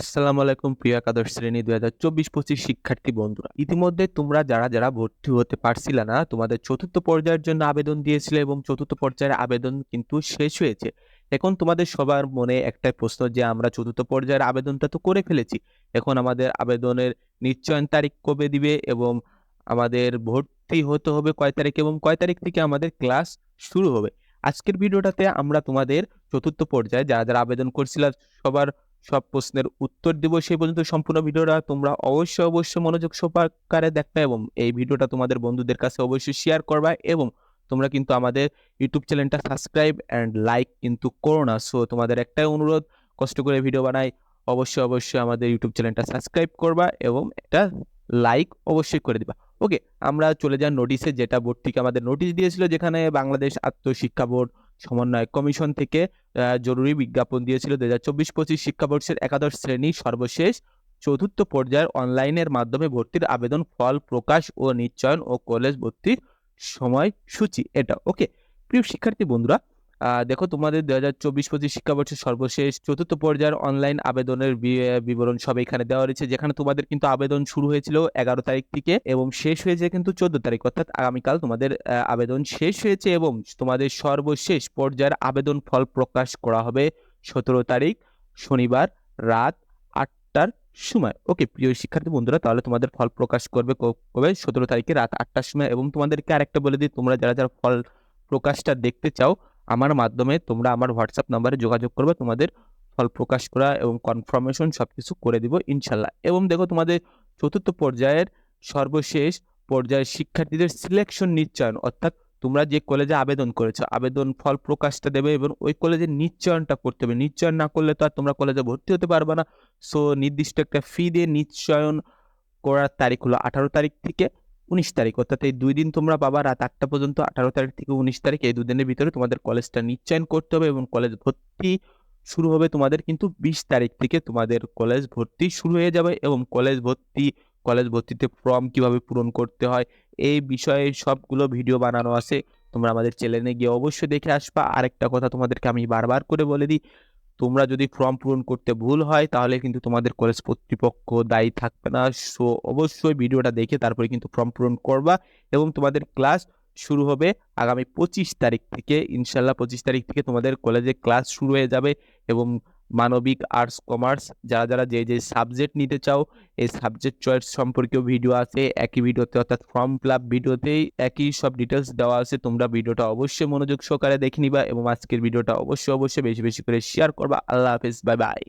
আসসালামু আলাইকুম, প্রিয় একাদশ শ্রেণি দুই হাজার চব্বিশ পঁচিশ শিক্ষার্থী বন্ধুরা। ইতিমধ্যে তোমরা যারা যারা ভর্তি হতে পারছিলে না, তোমাদের চতুর্থ পর্যায়ের জন্য আবেদন দিয়েছিলে এবং চতুর্থ পর্যায়ের আবেদন কিন্তু শেষ হয়েছে। এখন তোমাদের সবার মনে একটাই প্রশ্ন যে, আমরা চতুর্থ পর্যায়ের আবেদনটা তো করে ফেলেছি। এখন আমাদের আবেদনের নিশ্চয়ন তারিখ কবে দিবে এবং আমাদের ভর্তি হতে হবে কয় তারিখ এবং কয় তারিখ থেকে আমাদের ক্লাস শুরু হবে। আজকের ভিডিওটাতে আমরা তোমাদের চতুর্থ পর্যায়ে যারা যারা আবেদন করছিল, সবার সব প্রশ্নের উত্তর দিব, সেই পর্যন্ত সম্পূর্ণ ভিডিওটা তোমরা অবশ্যই অবশ্যই মনোযোগ সহকারে দেখবে এবং এই ভিডিওটা তোমাদের বন্ধুদের কাছে অবশ্যই শেয়ার করবা এবং তোমরা কিন্তু আমাদের ইউটিউব চ্যানেলটা সাবস্ক্রাইব অ্যান্ড লাইক কিন্তু করো না। সো তোমাদের একটাই অনুরোধ, কষ্ট করে ভিডিও বানাই, অবশ্যই অবশ্যই আমাদের ইউটিউব চ্যানেলটা সাবস্ক্রাইব করবা এবং একটা লাইক অবশ্যই করে দিবা। ওকে আমরা চলে যাই নোটিশে যেটা বোর্ড থেকে আমাদের নোটিশ দিয়েছিল, যেখানে বাংলাদেশ আত্মশিক্ষা বোর্ড সমন্বয় কমিশন থেকে জরুরি বিজ্ঞাপন দিয়েছিল দু হাজার চব্বিশ পঁচিশ শিক্ষাবর্ষের একাদশ শ্রেণি সর্বশেষ। চতুর্থ পর্যায়ের অনলাইনের মাধ্যমে ভর্তির আবেদন ফল প্রকাশ ও নিশ্চয়ন ও কলেজ ভর্তির সময়সূচি এটা ওকে প্রিয় শিক্ষার্থী বন্ধুরা দেখো তোমাদের দু হাজার চব্বিশ পঁচিশ শিক্ষাবর্ষের সর্বশেষ চতুর্থ পর্যায়ের অনলাইন আবেদনের বিবরণ সব এখানে দেওয়া রয়েছে। যেখানে তোমাদের কিন্তু আবেদন শুরু হয়েছিল এগারো তারিখ থেকে এবং শেষ হয়েছে কিন্তু চোদ্দ তারিখ, অর্থাৎ আগামীকাল তোমাদের আবেদন শেষ হয়েছে এবং তোমাদের সর্বশেষ পর্যায়ের আবেদন ফল প্রকাশ করা হবে সতেরো তারিখ, শনিবার রাত আটটার সময়। ওকে প্রিয় শিক্ষার্থী বন্ধুরা, তাহলে তোমাদের ফল প্রকাশ করবে কবে? সতেরো তারিখে রাত আটটার সময় এবং তোমাদেরকে আরেকটা বলে দিই, তোমরা যারা যারা ফল প্রকাশটা দেখতে চাও আমার মাধ্যমে তোমরা আমার হোয়াটসঅ্যাপ নাম্বারে যোগাযোগ করবে, তোমাদের ফল প্রকাশ করা এবং কনফার্মেশন সব কিছু করে দিব, ইনশাল্লাহ। এবং দেখো তোমাদের চতুর্থ পর্যায়ের সর্বশেষ পর্যায়ের শিক্ষার্থীদের সিলেকশন নিশ্চয়ন, অর্থাৎ তোমরা যে কলেজে আবেদন করেছ, আবেদন ফল প্রকাশটা দেবে এবং ওই কলেজে নিশ্চয়নটা করতে হবে। নিশ্চয়ন না করলে তো আর তোমরা কলেজে ভর্তি হতে পারবে না। সো নির্দিষ্ট একটা ফি দিয়ে নিশ্চয়ন করার তারিখ হলো আঠারো তারিখ থেকে। উনিশ তারিখ, অর্থাৎ এই দুই দিন তোমরা পাবা রাত আটটা পর্যন্ত, আঠারো তারিখ থেকে উনিশ তারিখ, এই দুদিনের ভিতরে তোমাদের কলেজটা নিশ্চয়ন করতে হবে এবং কলেজ ভর্তি শুরু হবে তোমাদের কিন্তু বিশ তারিখ থেকে তোমাদের কলেজ ভর্তি শুরু হয়ে যাবে এবং কলেজ ভর্তি, কলেজ ভর্তিতে ফর্ম কীভাবে পূরণ করতে হয়, এই বিষয়ে সবগুলো ভিডিও বানানো আছে। তোমরা আমাদের চ্যানেলে গিয়ে অবশ্যই দেখে আসবা। আরেকটা কথা তোমাদেরকে আমি বারবার করে বলে দিই তোমরা যদি ফর্ম পূরণ করতে ভুল হয়, তাহলে কিন্তু তোমাদের কলেজ কর্তৃপক্ষ দায়ী থাকবে না। সো অবশ্যই ভিডিওটা দেখে তারপরে কিন্তু ফর্ম পূরণ করবা এবং তোমাদের ক্লাস শুরু হবে আগামী পঁচিশ তারিখ থেকে। ইনশাল্লাহ পঁচিশ তারিখ থেকে তোমাদের কলেজে ক্লাস শুরু হয়ে যাবে এবং মানবিক আর্টস কমার্স যারা যারা যে যে সাবজেক্ট নিতে চাও, এই সাবজেক্ট চয়েস সম্পর্কেও ভিডিও আছে, একই ভিডিওতে অর্থাৎ ফর্ম ক্লাব ভিডিওতেই একই সব ডিটেলস দেওয়া আছে। তোমরা ভিডিওটা অবশ্যই মনোযোগ সহকারে দেখে নিবা এবং আজকের ভিডিওটা অবশ্যই অবশ্যই বেশি বেশি করে শেয়ার করবা। আল্লাহ হাফেজ বাই বাই